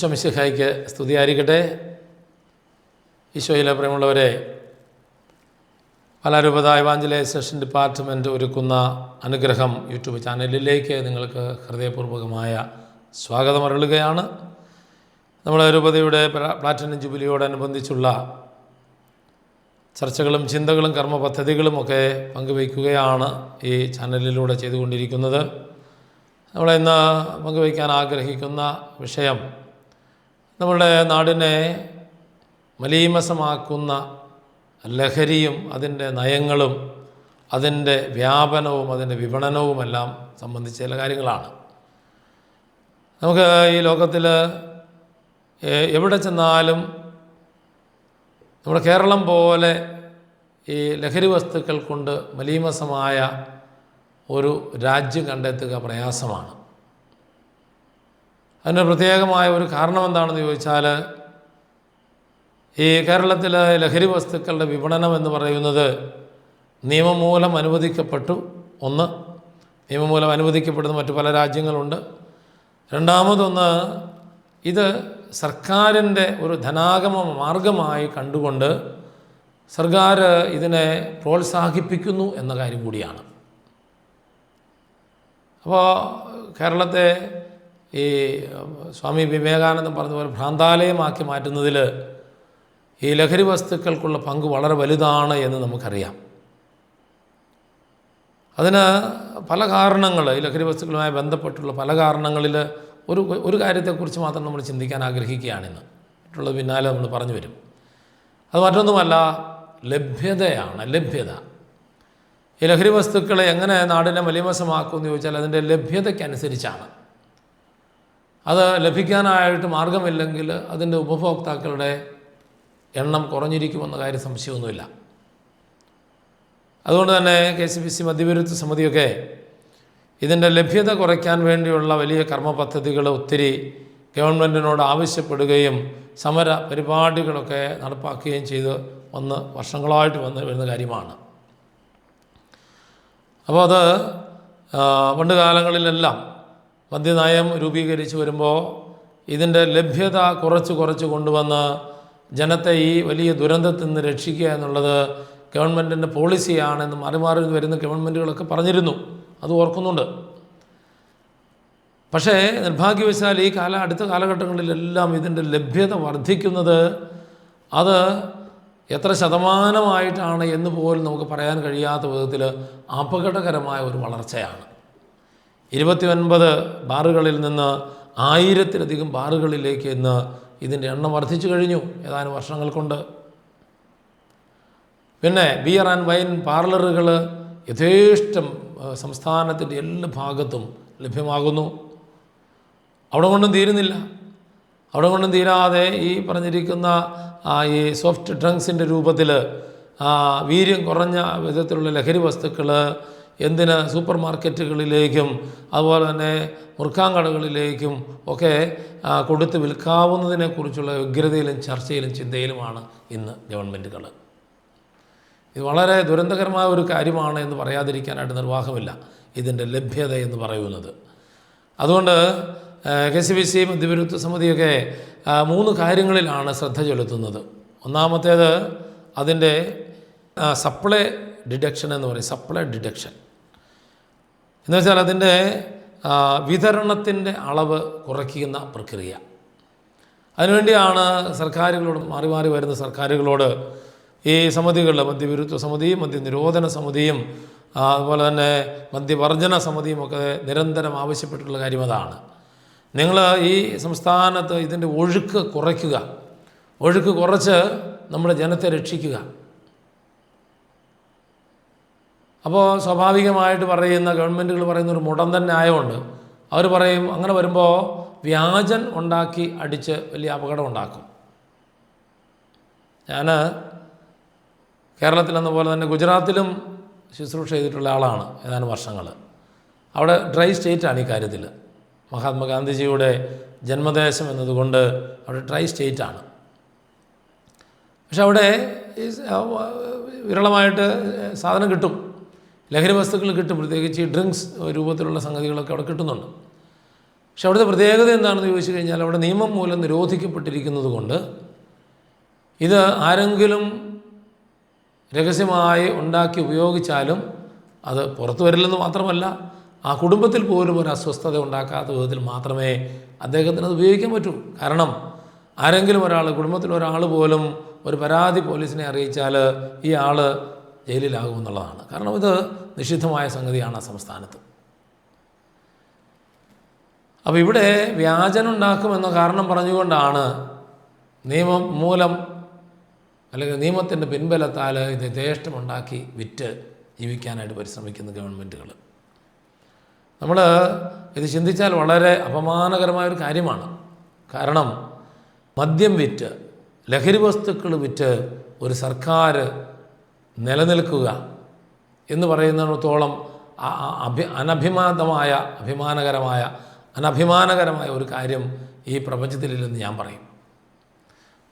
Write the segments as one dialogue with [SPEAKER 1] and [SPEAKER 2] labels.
[SPEAKER 1] ഈശോ മിശിഹായിക്ക് സ്തുതിയായിരിക്കട്ടെ. ഈശോയിലെ പ്രിയമുള്ളവരെ പലരൂപത ഇവാഞ്ചലൈസേഷൻ ഡിപ്പാർട്ട്മെന്റ് ഒരുക്കുന്ന അനുഗ്രഹം യൂട്യൂബ് ചാനലിലേക്ക് നിങ്ങൾക്ക് ഹൃദയപൂർവകമായ സ്വാഗതം അരുളുകയാണ്. നമ്മുടെ രൂപതയുടെ പ്ലാ- പ്ലാറ്റിനം ജൂബിലിയോടനുബന്ധിച്ചുള്ള ചർച്ചകളും ചിന്തകളും കർമ്മ പദ്ധതികളും ഒക്കെ പങ്കുവയ്ക്കുകയാണ് ഈ ചാനലിലൂടെ ചെയ്തുകൊണ്ടിരിക്കുന്നത്. നമ്മളിന്ന് പങ്കുവയ്ക്കാൻ ആഗ്രഹിക്കുന്ന വിഷയം നമ്മുടെ നാടിനെ മലീമസമാക്കുന്ന ലഹരിയും അതിന്റെ നയങ്ങളും അതിന്റെ വ്യാപനവും അതിന്റെ വിപണനവുമെല്ലാം സംബന്ധിച്ച ചില കാര്യങ്ങളാണ്. നമുക്ക് ഈ ലോകത്തിൽ എവിടെ ചെന്നാലും നമ്മുടെ കേരളം പോലെ ഈ ലഹരി വസ്തുക്കൾ കൊണ്ട് മലീമസമായ ഒരു രാജ്യം കണ്ടെത്തുക പ്രയാസമാണ്. അതിന് പ്രത്യേകമായ ഒരു കാരണം എന്താണെന്ന് ചോദിച്ചാൽ ഈ കേരളത്തിലെ ലഹരി വസ്തുക്കളുടെ വിപണനം എന്ന് പറയുന്നത് നിയമം മൂലം അനുവദിക്കപ്പെട്ടു. ഒന്ന് നിയമം മൂലം അനുവദിക്കപ്പെടുന്ന മറ്റു പല രാജ്യങ്ങളുണ്ട്. രണ്ടാമതൊന്ന് ഇത് സർക്കാരിന്റെ ഒരു ധനാഗമ മാർഗമായി കണ്ടുകൊണ്ട് സർക്കാർ ഇതിനെ പ്രോത്സാഹിപ്പിക്കുന്നു എന്ന കാര്യം കൂടിയാണ്. അപ്പോൾ കേരളത്തെ ഈ സ്വാമി വിവേകാനന്ദൻ പറഞ്ഞ പോലെ ഭ്രാന്താലയമാക്കി മാറ്റുന്നതിൽ ഈ ലഹരി വസ്തുക്കൾക്കുള്ള പങ്ക് വളരെ വലുതാണ് എന്ന് നമുക്കറിയാം. അതിന് പല കാരണങ്ങൾ ഈ ലഹരി വസ്തുക്കളുമായി ബന്ധപ്പെട്ടുള്ള പല കാരണങ്ങളിൽ ഒരു ഒരു കാര്യത്തെക്കുറിച്ച് മാത്രം നമ്മൾ ചിന്തിക്കാൻ ആഗ്രഹിക്കുകയാണിന്ന് മറ്റുള്ളത് പിന്നാലെ നമ്മൾ പറഞ്ഞു വരും. അത് മറ്റൊന്നുമല്ല ലഭ്യതയാണ് ലഭ്യത. ഈ ലഹരി വസ്തുക്കളെ എങ്ങനെ നാടിനെ മലിമസമാക്കുമെന്ന് ചോദിച്ചാൽ അതിന്റെ ലഭ്യതയ്ക്കനുസരിച്ചാണ്. അത് ലഭിക്കാനായിട്ട് മാർഗമില്ലെങ്കിൽ അതിന്റെ ഉപഭോക്താക്കളുടെ എണ്ണം കുറഞ്ഞിരിക്കുമെന്ന കാര്യം സംശയമൊന്നുമില്ല. അതുകൊണ്ട് തന്നെ കെ സി ബി സി മദ്യവിരുദ്ധ സമിതിയൊക്കെ ഇതിന്റെ ലഭ്യത കുറയ്ക്കാൻ വേണ്ടിയുള്ള വലിയ കർമ്മ പദ്ധതികൾ ഒത്തിരി ഗവൺമെന്റിനോട് ആവശ്യപ്പെടുകയും സമര പരിപാടികളൊക്കെ നടപ്പാക്കുകയും ചെയ്ത് വന്ന് വർഷങ്ങളായിട്ട് വന്ന് വരുന്ന കാര്യമാണ്. അപ്പോൾ അത് പണ്ട് കാലങ്ങളിലെല്ലാം മദ്യനയം രൂപീകരിച്ച് വരുമ്പോൾ ഇതിന്റെ ലഭ്യത കുറച്ച് കുറച്ച് കൊണ്ടുവന്ന് ജനത്തെ ഈ വലിയ ദുരന്തത്തിൽ നിന്ന് രക്ഷിക്കുക എന്നുള്ളത് ഗവൺമെന്റിന്റെ പോളിസിയാണെന്ന് മാറി മാറി വരുന്ന ഗവൺമെന്റുകളൊക്കെ പറഞ്ഞിരുന്നു. അത് ഓർക്കുന്നുണ്ട്. പക്ഷേ നിർഭാഗ്യവശാൽ ഈ കാല അടുത്ത കാലഘട്ടങ്ങളിലെല്ലാം ഇതിന്റെ ലഭ്യത വർദ്ധിക്കുന്നത് അത് എത്ര ശതമാനമായിട്ടാണ് എന്ന് പോലും നമുക്ക് പറയാൻ കഴിയാത്ത വിധത്തിൽ അപകടകരമായ ഒരു വളർച്ചയാണ്. ഇരുപത്തി ഒൻപത് ബാറുകളിൽ നിന്ന് ആയിരത്തിലധികം ബാറുകളിലേക്ക് ഇന്ന് ഇതിന്റെ എണ്ണം വർദ്ധിച്ചു കഴിഞ്ഞു ഏതാനും വർഷങ്ങൾ കൊണ്ട്. പിന്നെ ബിയർ ആൻഡ് വൈൻ പാർലറുകൾ യഥേഷ്ടം സംസ്ഥാനത്തിന്റെ എല്ലാ ഭാഗത്തും ലഭ്യമാകുന്നു. അവിടെ കൊണ്ടും തീരുന്നില്ല. അവിടെ കൊണ്ടും തീരാതെ ഈ പറഞ്ഞിരിക്കുന്ന ഈ സോഫ്റ്റ് ഡ്രങ്ക്സിന്റെ രൂപത്തിൽ വീര്യം കുറഞ്ഞ വിധത്തിലുള്ള ലഹരി വസ്തുക്കൾ എന്തിന് സൂപ്പർ മാർക്കറ്റുകളിലേക്കും അതുപോലെ തന്നെ മുറുക്കാങ്കടകളിലേക്കും ഒക്കെ കൊടുത്ത് വിൽക്കാവുന്നതിനെക്കുറിച്ചുള്ള വ്യഗ്രതയിലും ചർച്ചയിലും ചിന്തയിലുമാണ് ഇന്ന് ഗവൺമെന്റുകൾ ഇത് വളരെ ദുരന്തകരമായ ഒരു കാര്യമാണ് എന്ന് പറയാതിരിക്കാനായിട്ട് നിർവാഹമില്ല ഇതിന്റെ ലഭ്യത എന്ന് പറയുന്നത്. അതുകൊണ്ട് കെ സി ബി സി മധ്യവിരുദ്ധ സമിതിയൊക്കെ മൂന്ന് കാര്യങ്ങളിലാണ് ശ്രദ്ധ ചെലുത്തുന്നത്. ഒന്നാമത്തേത് അതിന്റെ സപ്ലൈ ഡിഡക്ഷൻ എന്ന് പറയും സപ്ലൈ ഡിഡക്ഷൻ എന്ന് വെച്ചാൽ അതിന്റെ വിതരണത്തിന്റെ അളവ് കുറയ്ക്കുന്ന പ്രക്രിയ. അതിനുവേണ്ടിയാണ് സർക്കാരുകളോട് മാറി മാറി വരുന്ന സർക്കാരുകളോട് ഈ സമിതികളിൽ മദ്യവിരുദ്ധ സമിതിയും മദ്യനിരോധന സമിതിയും അതുപോലെ തന്നെ മദ്യവർജന സമിതിയും ഒക്കെ നിരന്തരം ആവശ്യപ്പെട്ടിട്ടുള്ള കാര്യം അതാണ്. നിങ്ങൾ ഈ സംസ്ഥാനത്ത് ഇതിന്റെ ഒഴുക്ക് കുറയ്ക്കുക. ഒഴുക്ക് കുറച്ച് നമ്മുടെ ജനത്തെ രക്ഷിക്കുക. അപ്പോൾ സ്വാഭാവികമായിട്ട് പറയുന്ന ഗവൺമെന്റുകൾ പറയുന്ന ഒരു മുടന്തൻ ന്യായമുണ്ട്. അവർ പറയും അങ്ങനെ വരുമ്പോൾ വ്യാജൻ ഉണ്ടാക്കി അടിച്ച് വലിയ അപകടം ഉണ്ടാക്കും. ഞാൻ കേരളത്തിലെന്ന പോലെ തന്നെ ഗുജറാത്തിലും ശുശ്രൂഷ ചെയ്തിട്ടുള്ള ആളാണ് ഏതാനും വർഷങ്ങൾ. അവിടെ ഡ്രൈ സ്റ്റേറ്റാണ് ഈ കാര്യത്തിൽ. മഹാത്മാഗാന്ധിജിയുടെ ജന്മദേശം എന്നതുകൊണ്ട് അവിടെ ഡ്രൈ സ്റ്റേറ്റാണ്. പക്ഷെ അവിടെ വിരളമായിട്ട് സാധനം കിട്ടും. ലഹരി വസ്തുക്കൾ കിട്ടും പ്രത്യേകിച്ച് ഡ്രിങ്ക്സ് രൂപത്തിലുള്ള സംഗതികളൊക്കെ അവിടെ കിട്ടുന്നുണ്ട്. പക്ഷെ അവിടുത്തെ പ്രത്യേകത എന്താണെന്ന് ചോദിച്ചു കഴിഞ്ഞാൽ അവിടെ നിയമം മൂലം നിരോധിക്കപ്പെട്ടിരിക്കുന്നത് കൊണ്ട് ഇത് ആരെങ്കിലും രഹസ്യമായി ഉണ്ടാക്കി ഉപയോഗിച്ചാലും അത് പുറത്തു വരില്ലെന്ന് മാത്രമല്ല ആ കുടുംബത്തിൽ പോലും ഒരു അസ്വസ്ഥത ഉണ്ടാക്കാത്ത വിധത്തിൽ മാത്രമേ അദ്ദേഹത്തിന് അത് ഉപയോഗിക്കാൻ പറ്റൂ. കാരണം ആരെങ്കിലും ഒരാൾ കുടുംബത്തിൽ ഒരാൾ പോലും ഒരു പരാതി പോലീസിനെ അറിയിച്ചാൽ ഈ ആൾ ജയിലിലാകുമെന്നുള്ളതാണ് കാരണം ഇത് നിഷിദ്ധമായ സംഗതിയാണ് ആ സംസ്ഥാനത്ത്. അപ്പോൾ ഇവിടെ വ്യാജനുണ്ടാക്കുമെന്ന കാരണം പറഞ്ഞുകൊണ്ടാണ് നിയമം മൂലം അല്ലെങ്കിൽ നിയമത്തിന്റെ പിൻബലത്താൽ ഇത് യഥേഷ്ടമുണ്ടാക്കി വിറ്റ് ജീവിക്കാനായിട്ട് പരിശ്രമിക്കുന്ന ഗവൺമെന്റുകൾ നമ്മൾ ഇത് ചിന്തിച്ചാൽ വളരെ അപമാനകരമായൊരു കാര്യമാണ്. കാരണം മദ്യം വിറ്റ് ലഹരി വസ്തുക്കൾ വിറ്റ് ഒരു സർക്കാർ നിലനിൽക്കുക എന്ന് പറയുന്നിടത്തോളം അഭി അനഭിമാതമായ അഭിമാനകരമായ അനഭിമാനകരമായ ഒരു കാര്യം ഈ പ്രപഞ്ചത്തിലില്ലെന്ന് ഞാൻ പറയും.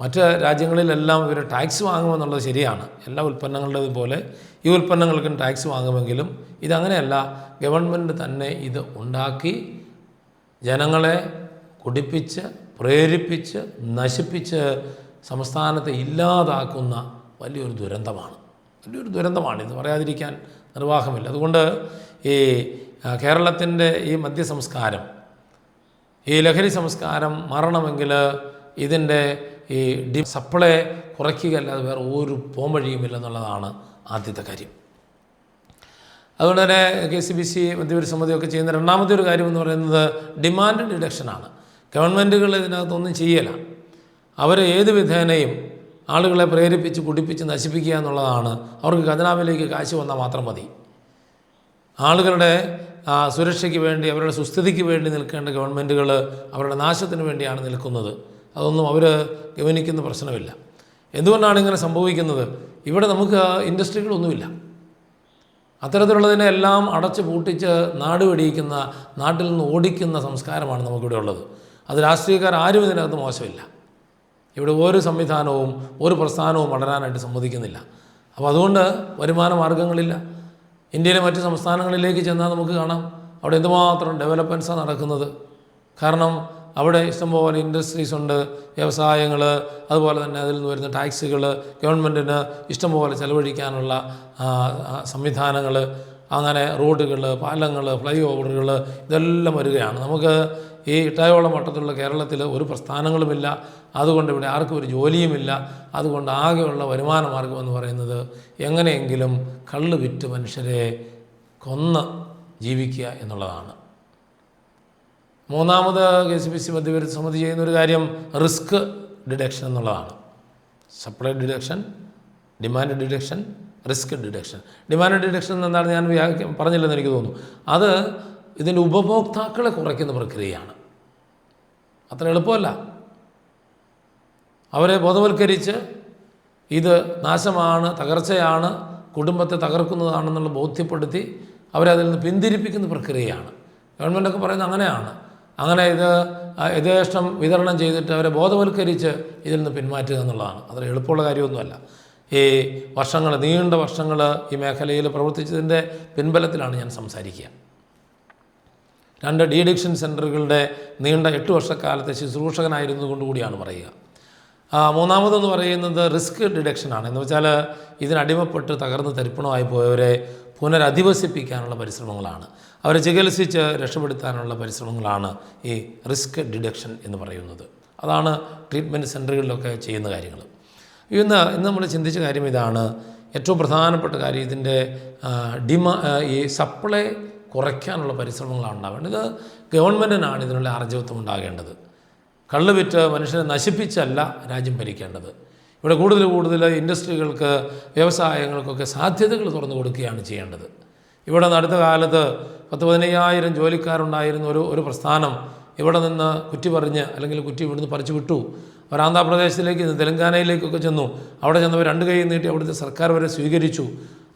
[SPEAKER 1] മറ്റ് രാജ്യങ്ങളിലെല്ലാം ഇവർ ടാക്സ് വാങ്ങുമെന്നുള്ളത് ശരിയാണ്. എല്ലാ ഉൽപ്പന്നങ്ങളുടേതും പോലെ ഈ ഉൽപ്പന്നങ്ങൾക്കും ടാക്സ് വാങ്ങുമെങ്കിലും ഇതങ്ങനെയല്ല. ഗവൺമെന്റ് തന്നെ ഇത് ഉണ്ടാക്കി ജനങ്ങളെ കുടിപ്പിച്ച് പ്രേരിപ്പിച്ച് നശിപ്പിച്ച് സംസ്ഥാനത്തെ ഇല്ലാതാക്കുന്ന വലിയൊരു ദുരന്തമാണ്. വലിയൊരു ദുരന്തമാണ് ഇത് പറയാതിരിക്കാൻ നിർവാഹമില്ല. അതുകൊണ്ട് ഈ കേരളത്തിന്റെ ഈ മദ്യ സംസ്കാരം ഈ ലഹരി സംസ്കാരം മാറണമെങ്കിൽ ഇതിന്റെ ഈ ഡി സപ്ലൈ കുറയ്ക്കുകയല്ലാതെ വേറെ ഒരു പോംവഴിയുമില്ലെന്നുള്ളതാണ് ആദ്യത്തെ കാര്യം. അതുകൊണ്ട് തന്നെ കെ സി ബി സി മധ്യവരി സമിതിയൊക്കെ ചെയ്യുന്ന രണ്ടാമത്തെ ഒരു കാര്യം എന്ന് പറയുന്നത് ഡിമാൻഡ് ഡിഡക്ഷനാണ്. ഗവൺമെന്റുകൾ ഇതിനകത്തൊന്നും ചെയ്യല. അവർ ഏത് വിധേനയും ആളുകളെ പ്രേരിപ്പിച്ച് കുടിപ്പിച്ച് നശിപ്പിക്കുക എന്നുള്ളതാണ്. അവർക്ക് ഖജനാവിലേക്ക് കാശ് വന്നാൽ മാത്രം മതി. ആളുകളുടെ സുരക്ഷയ്ക്ക് വേണ്ടി അവരുടെ സുസ്ഥിതിക്ക് വേണ്ടി നിൽക്കേണ്ട ഗവൺമെന്റുകൾ അവരുടെ നാശത്തിന് വേണ്ടിയാണ് നിൽക്കുന്നത്. അതൊന്നും അവർ ഗവനിക്കുന്ന പ്രശ്നമില്ല. എന്തുകൊണ്ടാണ് ഇങ്ങനെ സംഭവിക്കുന്നത്? ഇവിടെ നമുക്ക് ഇൻഡസ്ട്രികളൊന്നുമില്ല. അത്തരത്തിലുള്ളതിനെ എല്ലാം അടച്ചു പൂട്ടിച്ച് നാട് വെടിയിക്കുന്ന നാട്ടിൽ നിന്ന് ഓടിക്കുന്ന സംസ്കാരമാണ് നമുക്കിവിടെ ഉള്ളത്. അത് രാഷ്ട്രീയക്കാർ ആരും ഇതിനകത്ത് മോശമില്ല. ഇവിടെ ഒരു സംവിധാനവും ഒരു പ്രസ്ഥാനവും വളരാനായിട്ട് സമ്മതിക്കുന്നില്ല. അപ്പോൾ അതുകൊണ്ട് വരുമാന മാർഗങ്ങളില്ല ഇന്ത്യയിലെ മറ്റ് സംസ്ഥാനങ്ങളിലേക്ക് ചെന്നാൽ നമുക്ക് കാണാം. അവിടെ എന്തുമാത്രം ഡെവലപ്മെന്റ്സാണ് നടക്കുന്നത്. കാരണം അവിടെ ഇഷ്ടംപോലെ ഇൻഡസ്ട്രീസ് ഉണ്ട് വ്യവസായങ്ങൾ അതുപോലെ തന്നെ അതിൽ നിന്ന് വരുന്ന ടാക്സുകൾ ഗവൺമെന്റിന് ഇഷ്ടംപോലെ ചെലവഴിക്കാനുള്ള സംവിധാനങ്ങൾ അങ്ങനെ റോഡുകൾ പാലങ്ങൾ ഫ്ലൈ ഓവറുകൾ ഇതെല്ലാം വരികയാണ്. നമുക്ക് ഈ ഇട്ടായോളം വട്ടത്തിലുള്ള കേരളത്തിൽ ഒരു പ്രസ്ഥാനങ്ങളുമില്ല. അതുകൊണ്ട് ഇവിടെ ആർക്കും ഒരു ജോലിയുമില്ല. അതുകൊണ്ട് ആകെയുള്ള വരുമാന മാർഗം എന്ന് പറയുന്നത് എങ്ങനെയെങ്കിലും കള്ള് വിറ്റ് മനുഷ്യരെ കൊന്ന് ജീവിക്കുക എന്നുള്ളതാണ്. മൂന്നാമത് കെ സി ബി സി മധ്യവിരുദ്ധ സമിതി ചെയ്യുന്നൊരു കാര്യം റിസ്ക് ഡിഡക്ഷൻ എന്നുള്ളതാണ്. Supply deduction demand deduction risk deduction. Demand deduction എന്താണ് ഞാൻ പറഞ്ഞില്ലെന്ന് എനിക്ക് തോന്നുന്നു. അത് ഇതിന്റെ ഉപഭോക്താക്കളെ കുറയ്ക്കുന്ന പ്രക്രിയയാണ്. അത്ര എളുപ്പമല്ല. അവരെ ബോധവൽക്കരിച്ച് ഇത് നാശമാണ് തകർച്ചയാണ് കുടുംബത്തെ തകർക്കുന്നതാണെന്നുള്ള ബോധ്യപ്പെടുത്തി അവരെ അതിൽ നിന്ന് പിന്തിരിപ്പിക്കുന്ന പ്രക്രിയയാണ്. ഗവൺമെന്റൊക്കെ പറയുന്നത് അങ്ങനെയാണ്. അങ്ങനെ ഇത് യഥേഷ്ടം വിതരണം ചെയ്തിട്ട് അവരെ ബോധവൽക്കരിച്ച് ഇതിൽ നിന്ന് പിന്മാറ്റുക എന്നുള്ളതാണ്. അത്ര എളുപ്പമുള്ള കാര്യമൊന്നുമല്ല. ഈ വർഷങ്ങൾ നീണ്ട വർഷങ്ങൾ ഈ മേഖലയിൽ പ്രവർത്തിച്ചതിന്റെ പിൻബലത്തിലാണ് ഞാൻ സംസാരിക്കുക. രണ്ട് ഡി അഡിക്ഷൻ സെന്ററുകളുടെ നീണ്ട എട്ട് വർഷക്കാലത്തെ ശുശ്രൂഷകനായിരുന്നു കൊണ്ടുകൂടിയാണ് പറയുക. മൂന്നാമതെന്ന് പറയുന്നത് റിസ്ക് ഡിഡക്ഷനാണ് എന്ന് വെച്ചാൽ ഇതിനടിമപ്പെട്ട് തകർന്ന് തരിപ്പണമായി പോയവരെ പുനരധിവസിപ്പിക്കാനുള്ള പരിശ്രമങ്ങളാണ്. അവരെ ചികിത്സിച്ച് രക്ഷപ്പെടുത്താനുള്ള പരിശ്രമങ്ങളാണ് ഈ റിസ്ക് ഡിഡക്ഷൻ എന്ന് പറയുന്നത്. അതാണ് ട്രീറ്റ്മെന്റ് സെന്ററുകളിലൊക്കെ ചെയ്യുന്ന കാര്യങ്ങൾ. ഇന്ന് ഇന്ന് നമ്മൾ ചിന്തിച്ച കാര്യം ഇതാണ്. ഏറ്റവും പ്രധാനപ്പെട്ട കാര്യം ഇതിന്റെ ഡിമാ ഈ സപ്ലൈ കുറയ്ക്കാനുള്ള പരിശ്രമങ്ങളാണ് ഉണ്ടാവേണ്ടത്. ഇത് ഗവൺമെന്റിനാണ് ഇതിനുള്ള ആർജവത്വം ഉണ്ടാകേണ്ടത്. കള്ള് വിറ്റ് മനുഷ്യനെ നശിപ്പിച്ചല്ല രാജ്യം ഭരിക്കേണ്ടത്. ഇവിടെ കൂടുതൽ കൂടുതൽ ഇൻഡസ്ട്രികൾക്ക് വ്യവസായങ്ങൾക്കൊക്കെ സാധ്യതകൾ തുറന്നു കൊടുക്കുകയാണ് ചെയ്യേണ്ടത്. ഇവിടെ അടുത്ത കാലത്ത് പത്ത് പതിനയ്യായിരം ജോലിക്കാരുണ്ടായിരുന്ന ഒരു ഒരു പ്രസ്ഥാനം ഇവിടെ നിന്ന് കുറ്റി പറഞ്ഞ് അല്ലെങ്കിൽ കുറ്റി ഇവിടുന്ന് പറിച്ചു വിട്ടു. അവർ ആന്ധ്രാപ്രദേശിലേക്ക് തെലങ്കാനയിലേക്കൊക്കെ ചെന്നു. അവിടെ ചെന്നവർ രണ്ട് കൈ നീട്ടി അവിടുത്തെ സർക്കാർ വരെ സ്വീകരിച്ചു.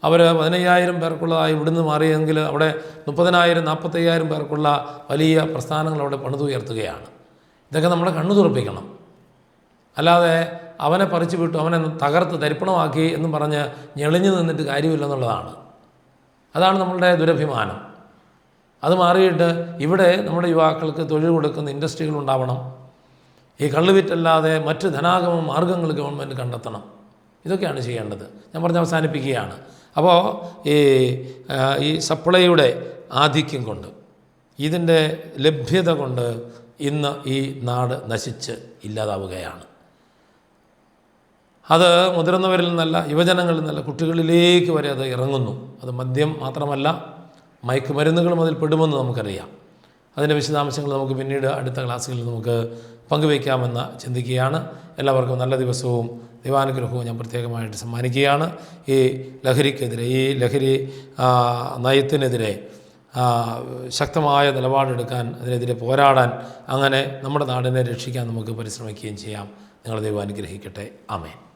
[SPEAKER 1] അവർ പതിനയ്യായിരം പേർക്കുള്ളതായി ഇവിടുന്ന് മാറിയെങ്കിൽ അവിടെ മുപ്പതിനായിരം നാൽപ്പത്തയ്യായിരം പേർക്കുള്ള വലിയ പ്രസ്ഥാനങ്ങൾ അവിടെ പണിതുയർത്തുകയാണ് ഇതൊക്കെ നമ്മുടെ കണ്ണു തുറപ്പിക്കണം. അല്ലാതെ അവനെ പറിച്ചു വിട്ടു അവനെ തകർത്ത് തരിപ്പണമാക്കി എന്ന് പറഞ്ഞ് ഞെളിഞ്ഞു നിന്നിട്ട് കാര്യമില്ലെന്നുള്ളതാണ് അതാണ് നമ്മളുടെ ദുരഭിമാനം. അത് മാറിയിട്ട് ഇവിടെ നമ്മുടെ യുവാക്കൾക്ക് തൊഴിൽ കൊടുക്കുന്ന ഇൻഡസ്ട്രികൾ ഉണ്ടാവണം. ഈ കള്ളുവിറ്റല്ലാതെ മറ്റ് ധനാഗമ മാർഗങ്ങൾ ഗവൺമെന്റ് കണ്ടെത്തണം. ഇതൊക്കെയാണ് ചെയ്യേണ്ടത്. ഞാൻ പറഞ്ഞ് അവസാനിപ്പിക്കുകയാണ്. അപ്പോൾ ഈ ഈ സപ്ലൈയുടെ ആധിക്യം കൊണ്ട് ഇതിന്റെ ലഭ്യത കൊണ്ട് ഇന്ന് ഈ നാട് നശിച്ച് ഇല്ലാതാവുകയാണ്. അത് മുതിർന്നവരിൽ നിന്നല്ല യുവജനങ്ങളിൽ നിന്നല്ല കുട്ടികളിലേക്ക് വരെ അത് ഇറങ്ങുന്നു. അത് മദ്യം മാത്രമല്ല മയക്കുമരുന്നുകളും അതിൽ പെടുമെന്ന് നമുക്കറിയാം. അതിന്റെ വിശദാംശങ്ങൾ നമുക്ക് പിന്നീട് അടുത്ത ക്ലാസ്സുകളിൽ നമുക്ക് പങ്കുവയ്ക്കാമെന്ന് ചിന്തിക്കുകയാണ്. എല്ലാവർക്കും നല്ല ദിവസവും ദൈവാനുഗ്രഹവും ഞാൻ പ്രത്യേകമായിട്ട് സമ്മാനിക്കുകയാണ്. ഈ ലഹരിക്കെതിരെ ഈ ലഹരി നയത്തിനെതിരെ ശക്തമായ നിലപാടെടുക്കാൻ അതിനെതിരെ പോരാടാൻ അങ്ങനെ നമ്മുടെ നാടിനെ രക്ഷിക്കാൻ നമുക്ക് പരിശ്രമിക്കുകയും ചെയ്യാം. നിങ്ങൾ ദൈവം അനുഗ്രഹിക്കട്ടെ. ആമേൻ.